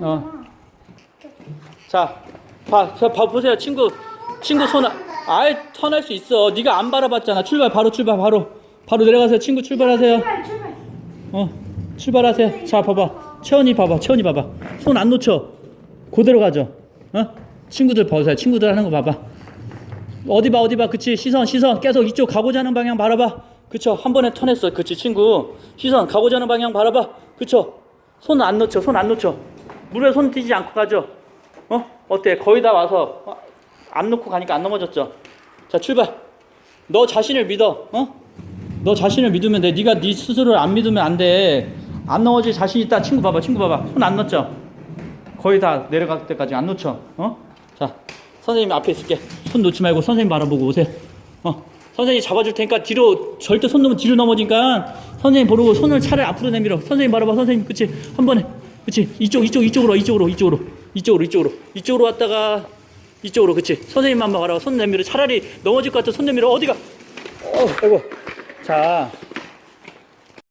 어. 자, 봐, 자, 봐 보세요, 친구, 친구 손, 아예 턴할 수 있어. 네가 안 바라봤잖아. 출발, 바로 출발, 바로, 바로 내려가세요. 친구 출발하세요. 출발 출발. 어, 출발하세요. 자, 봐봐, 채원이 봐봐, 채원이 봐봐. 손 안 놓쳐. 그대로 가죠. 어? 친구들 보세요. 친구들 하는 거 봐봐. 어디 봐, 어디 봐. 그치, 시선, 시선. 계속 이쪽 가고자 하는 방향 바라봐. 그쵸, 한 번에 턴했어. 그치, 친구. 시선, 가고자 하는 방향 바라봐. 그쵸. 손 안 놓쳐, 손 안 놓쳐. 물에 손 띄지 않고 가죠. 어? 어때? 거의 다 와서 어? 안 놓고 가니까 안 넘어졌죠. 자, 출발. 너 자신을 믿어. 어? 너 자신을 믿으면 돼. 네가 네 스스로를 안 믿으면 안 돼. 안 넘어질 자신 있다. 친구 봐봐. 친구 봐봐. 손 안 넣죠? 거의 다 내려갈 때까지 안 놓쳐. 어? 자, 선생님 앞에 있을게. 손 놓지 말고 선생님 바라보고 오세요. 어. 선생님 잡아줄 테니까 뒤로 절대 손 놓으면 뒤로 넘어지니까 선생님 보고 손을 차라리 앞으로 내밀어. 선생님 바라봐. 선생님 그치? 한 번에. 그치? 이쪽 이쪽 이쪽으로 이쪽으로 이쪽으로 이쪽으로 이쪽으로 이쪽으로 왔다가 이쪽으로 그치? 선생님만 바라봐. 손 내밀어. 차라리 넘어질 것 같아. 손 내밀어. 어디가? 어, 아이고. 자,